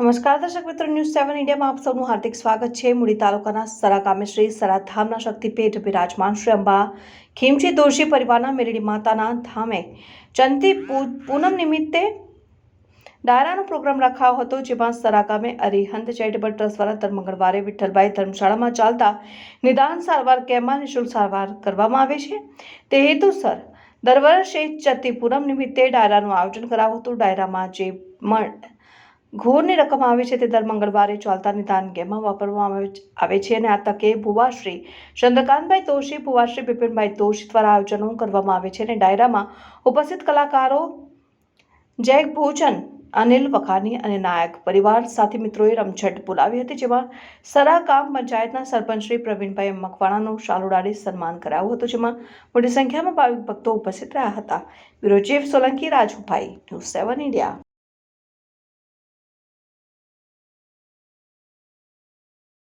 નમસ્કાર, દર્શક મિત્રો ન્યૂઝ સેવન ઇન્ડિયામાં આપ સૌનું હાર્દિક સ્વાગત છે. મૂડી તાલુકાના સરા ગામે શ્રી સરા ધામના શક્તિપીઠ બિરાજમાન શ્રી અંબા ખીમજી દોશી પરિવારના મેરડી માતાના ધામે ચંતી પૂનમ નિમિત્તે ડાયરાનો પ્રોગ્રામ રખાયો હતો, જેમાં સરા ગામે અરિહંત ચેરિટેબલ ટ્રસ્ટ દ્વારા દર મંગળવારે વિઠ્ઠલભાઈ ધર્મશાળામાં ચાલતા નિદાન સારવાર કેમ્પમાં નિઃશુલ્ક સારવાર કરવામાં આવે છે. તે હેતુસર દર વર્ષે ચતી પૂનમ નિમિત્તે ડાયરાનું આયોજન કરાયું હતું. ડાયરામાં જે મળ ઘોરની રકમ આવે છે તે દર મંગળવારે ચાલતા નિદાન ગેમમાં વાપરવામાં આવે છે- અને આ તકે ભુવાશ્રી ચંદ્રકાંતભાઈ તોશી ભુવાશ્રી બિપિનભાઈ તોશી દ્વારા આયોજનો કરવામાં આવે છે અને ડાયરામાં ઉપસ્થિત કલાકારો જય ભોજન, અનિલ વખાની અને નાયક પરિવાર સાથે મિત્રોએ રમઝટ બોલાવી હતી, જેમાં સરા ગામ પંચાયતના સરપંચ શ્રી પ્રવીણભાઈ મકવાણાનું શાલુડાડી સન્માન કરાયું હતું, જેમાં મોટી સંખ્યામાં ભાવિક ભક્તો ઉપસ્થિત રહ્યા હતા. Bureau chief Solanki Rajubhai, news seven India.